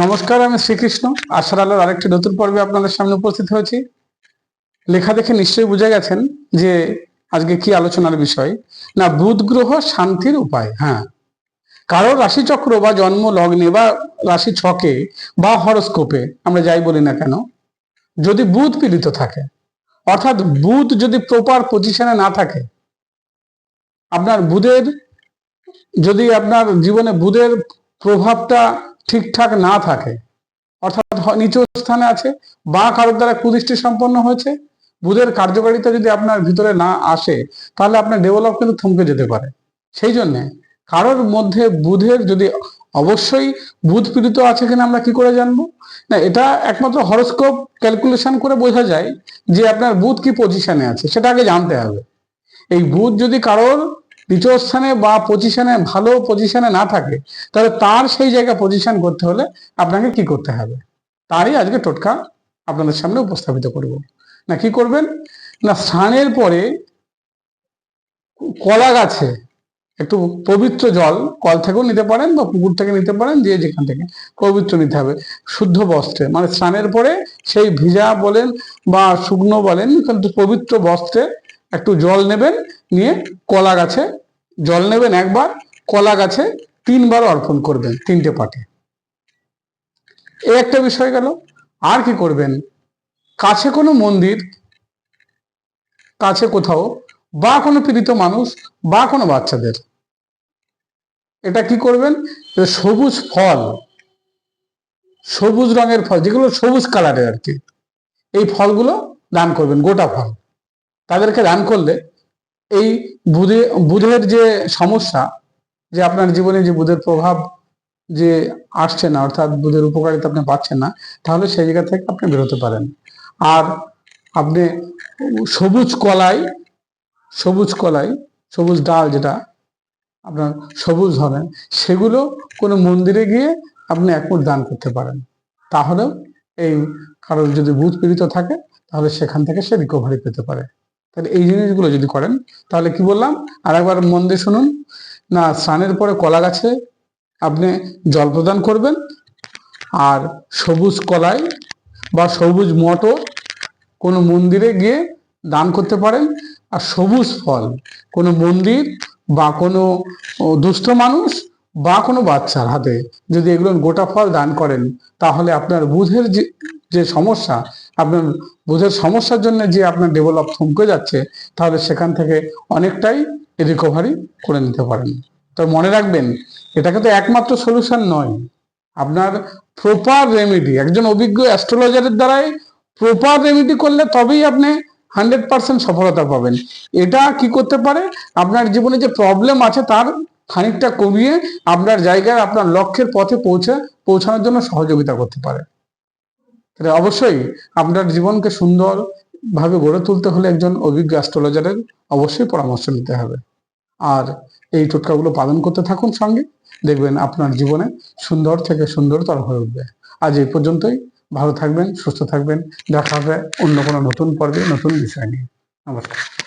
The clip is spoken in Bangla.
নমস্কার, আমি শ্রীকৃষ্ণ। আশার আলোর আরেকটি নতুন পর্বে আপনাদের সামনে উপস্থিত হয়েছি। লেখা দেখে নিশ্চয়ই বুঝে গেছেন যে আজকে কি আলোচনার বিষয়। না, বুধ গ্রহ শান্তির উপায় হ্যাঁ। কারও রাশিচক্র বা জন্ম, লগ্নে বা রাশি ছকে বা হরস্কোপে, আমরা যাই বলি না কেন, যদি বুধ পীড়িত থাকে, অর্থাৎ বুধ যদি প্রপার পজিশনে না থাকে, আপনার বুধের, যদি আপনার জীবনে বুধের প্রভাবটা ঠিকঠাক না থাকে। অর্থাৎ নিচু স্থানে আছে বা কারোর দ্বারা কুদৃষ্টি সম্পন্ন হয়েছে। বুধের কার্যকারিতা যদি আপনার ভিতরে না আসে, তাহলে আপনার ডেভেলপ কিন্তু থমকে যেতে পারে। সেই জন্য কারোর মধ্যে বুধের যদি অবশ্যই বুধ পীড়িত আছে কিনা আমরা কি করে জানব? না, এটা একমাত্র হরস্কোপ ক্যালকুলেশন করে বোঝা যায় যে আপনার বুধ কি পজিশনে আছে, সেটা আগে জানতে হবে। এই বুধ যদি কারোর নিচু স্থানে বা পজিশনে ভালো পজিশনে না থাকে, তাহলে তার সেই জায়গা পজিশন করতে হলে আপনাকে কি করতে হবে? তারই আজকে টোটকা আপনাদের সামনে উপস্থাপিত করব। না, কি করবেন? না, স্নানের পরে কলা গাছে একটু পবিত্র জল, কল থেকেও নিতে পারেন বা পুকুর থেকে নিতে পারেন যে যেখান থেকে পবিত্র নিতে হবে। শুদ্ধ বস্ত্রে মানে স্নানের পরে সেই ভিজা বলেন বা শুকনো বলেন, কিন্তু পবিত্র বস্ত্রে একটু জল নেবেন, নিয়ে কলা গাছে জল নেবেন একবার, কলা গাছে তিনবার অর্পণ করবেন তিনটে পাটে। এই একটা বিষয় গেল, আর কি করবেন? কাছে কোনো মন্দির, কাছে কোথাও, বা কোনো পীড়িত মানুষ, বা কোনো বাচ্চাদের, এটা কি করবেন? সবুজ ফল, সবুজ রঙের ফল, যেগুলো সবুজ কালারের আর কি, এই ফলগুলো দান করবেন, গোটা ফল। তাদেরকে দান করলে এই বুধে, বুধের যে সমস্যা, যে আপনার জীবনে যে বুধের প্রভাব যে আসছে না, অর্থাৎ বুধের উপকারিতা আপনি পাচ্ছেন না, তাহলে সেই জায়গা থেকে আপনি বেরোতে পারেন। আর আপনি সবুজ কলাই সবুজ কলাই, সবুজ ডাল যেটা আপনার সবুজ ধরেন সেগুলো কোনো মন্দিরে গিয়ে আপনি এক মুঠ দান করতে পারেন। তাহলেও এই কারোর যদি বুধ পীড়িত থাকে, তাহলে সেখান থেকে সে রিকভারি পেতে পারে। তাহলে এই জিনিসগুলো যদি করেন, তাহলে কি বললাম? আর একবার মন দিয়ে শুনুন। না, স্নানের পরে কলা গাছে আপনি জল প্রদান করবেন আর সবুজ কলাই বা সবুজ মটর কোনো মন্দিরে গিয়ে দান করতে পারেন। আর সবুজ ফল, কোনো মন্দির বা কোনো দুস্থ মানুষ বা কোনো বাচ্চার হাতে যদি এগুলো গোটা ফল দান করেন, তাহলে আপনার বুধের যে যে সমস্যা, আপনার বুধের সমস্যার জন্য যে আপনার ডেভেলপ থমকে যাচ্ছে, তাহলে সেখান থেকে অনেকটাই রিকভারি করে নিতে পারেন। তো মনে রাখবেন এটা কিন্তু একমাত্র সলিউশন নয়। আপনার প্রপার রেমেডি একজন অভিজ্ঞ অ্যাস্ট্রোলজারের দ্বারাই প্রপার রেমেডি করলে তবেই আপনি হান্ড্রেড পার্সেন্ট সফলতা পাবেন। এটা কি করতে পারে? আপনার জীবনে যে প্রবলেম আছে তার খানিকটা কমিয়ে আপনার জায়গায় আপনার লক্ষ্যের পথে পৌঁছে, পৌঁছানোর জন্য সহযোগিতা করতে পারে। তাহলে অবশ্যই আপনার জীবনকে সুন্দর ভাবে গড়ে তুলতে হলে একজন অভিজ্ঞ অ্যাস্ট্রোলজারের অবশ্যই পরামর্শ নিতে হবে। আর এই টোটকাগুলো পালন করতে থাকুন সঙ্গে। দেখবেন আপনার জীবনে সুন্দর থেকে সুন্দরতর হয়ে উঠবে। আজ এই পর্যন্তই। ভালো থাকবেন, সুস্থ থাকবেন। দেখা হবে অন্য কোনো নতুন পর্বে, নতুন বিষয় নিয়ে। নমস্কার।